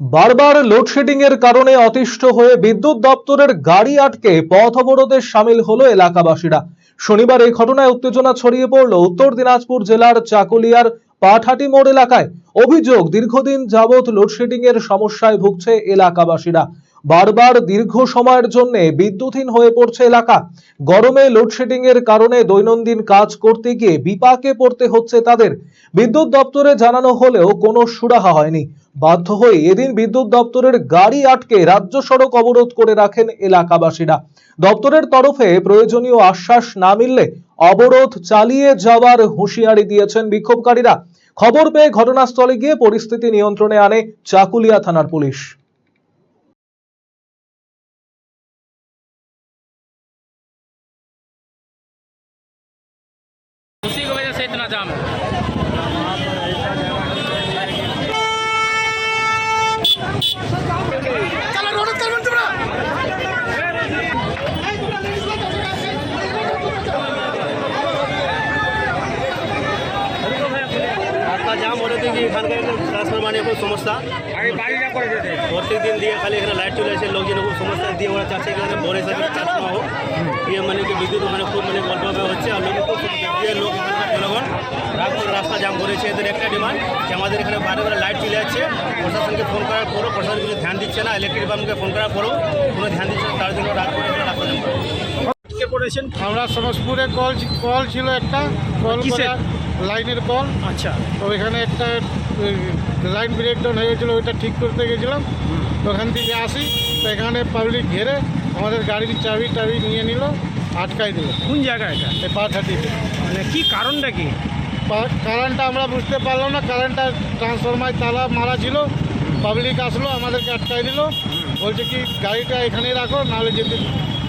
বারবার লোডশেডিং এর কারণে অতিষ্ঠ হয়ে বিদ্যুৎ দপ্তরের গাড়ি আটকে পথ অবরোধে সামিল হলো এলাকাবাসীরা। শনিবার এই ঘটনায় উত্তেজনা ছড়িয়ে পড়ল উত্তর দিনাজপুর জেলার চাকুলিয়ার পাঠাটি মোড় এলাকায়। অভিযোগ, দীর্ঘদিন যাবৎ লোডশেডিং এর সমস্যায় ভুগছে এলাকাবাসীরা। বারবার দীর্ঘ সময়ের জন্য বিদ্যুৎহীন হয়ে পড়ছে এলাকা। গরমে লোডশেডিং এর কারণে দৈনন্দিন কাজ করতে গিয়ে বিপাকে পড়তে হচ্ছে তাদের। বিদ্যুৎ দপ্তরে জানানো হলেও কোনো সুরাহা হয়নি। বাধ্য হয়ে এদিন বিদ্যুৎ দপ্তরের গাড়ি আটকে রাজ্য সড়ক অবরোধ করে রাখেন এলাকাবাসীরা দপ্তরের তরফে প্রয়োজনীয় আশ্বাস না মিললে অবরোধ চালিয়ে যাওয়ার হুঁশিয়ারি দিয়েছেন বিক্ষোভকারীরা খবর পেয়ে ঘটনাস্থলে গিয়ে পরিস্থিতি নিয়ন্ত্রণে আনে চাকুলিয়া থানার পুলিশ उसी की वजह से इतना जाम है রাস্তা জাম হলে থেকে এখানকার ট্রান্সফরমার নিয়ে খুব সমস্যা। প্রত্যেক দিন দিয়ে খালি এখানে লাইট চলে আসে লোকজন খুব সমস্যা দিয়ে ওরা এখানে বড় হিসাবে হোক। দিয়ে মানে কি বিদ্যুৎ ওখানে খুব মানে হচ্ছে আর লোকের খুব দিয়ে লোক জনগণ। রাস্তা জাম করেছে এদের একটা ডিমান্ড যে আমাদের এখানে বারে বারে লাইট চলে যাচ্ছে প্রশাসনকে ফোন করার পরও প্রশাসন কিছু ধ্যান দিচ্ছে না ইলেকট্রিক ডিপার্টমেন্টকে ফোন করার পরও কোনো ধ্যান দিচ্ছে না তার জন্য রাত রাস্তা জাম করেছেন? আমরা সমসপুরে কল কল ছিল একটা কল করা লাইনের কল। আচ্ছা। তো ওইখানে একটা লাইন ব্রেকডাউন হয়ে গেছিল ওইটা ঠিক করতে গেছিলাম। তো ওখান থেকে আসি তো এখানে পাবলিক ঘেরে আমাদের গাড়ির চাবি টাবি নিয়ে নিল আটকাই দিল। কোন জায়গা এটা? এই পাঠাটিতে মানে কী কারণটা কি? কারেন্টটা আমরা বুঝতে পারলাম না কারেন্টটা ট্রান্সফরমার তালা মারা ছিল। পাবলিক আসলো আমাদেরকে আটকাই দিল। বলছে কি গাড়িটা এখানেই রাখো নাহলে যেতে